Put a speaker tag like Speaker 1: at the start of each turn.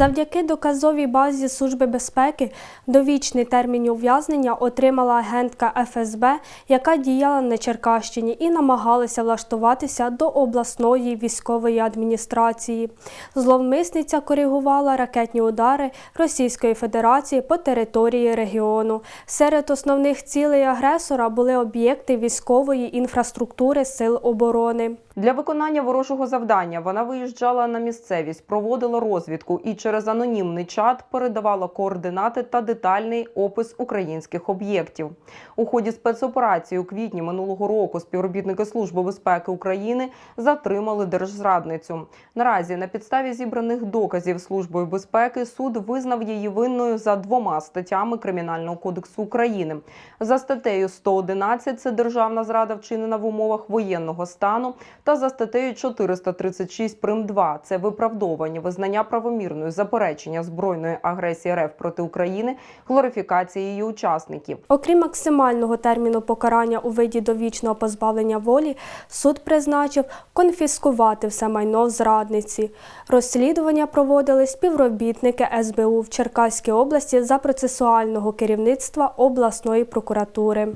Speaker 1: Завдяки доказовій базі Служби безпеки довічний термін ув'язнення отримала агентка ФСБ, яка діяла на Черкащині і намагалася влаштуватися до обласної військової адміністрації. Зловмисниця коригувала ракетні удари Російської Федерації по території регіону. Серед основних цілей агресора були об'єкти військової інфраструктури сил оборони.
Speaker 2: Для виконання ворожого завдання вона виїжджала на місцевість, проводила розвідку і через анонімний чат передавала координати та детальний опис українських об'єктів. У ході спецоперації у квітні минулого року співробітники Служби безпеки України затримали держзрадницю. Наразі на підставі зібраних доказів Службою безпеки суд визнав її винною за двома статтями Кримінального кодексу України. За статтею 111 – це державна зрада вчинена в умовах воєнного стану та за статтею 436 прим 2 – це виправдовування, визнання правомірною заперечення збройної агресії РФ проти України, глорифікації її учасників.
Speaker 1: Окрім максимального терміну покарання у виді довічного позбавлення волі, суд призначив конфіскувати все майно зрадниці. Розслідування проводили співробітники СБУ в Черкаській області за процесуального керівництва обласної прокуратури.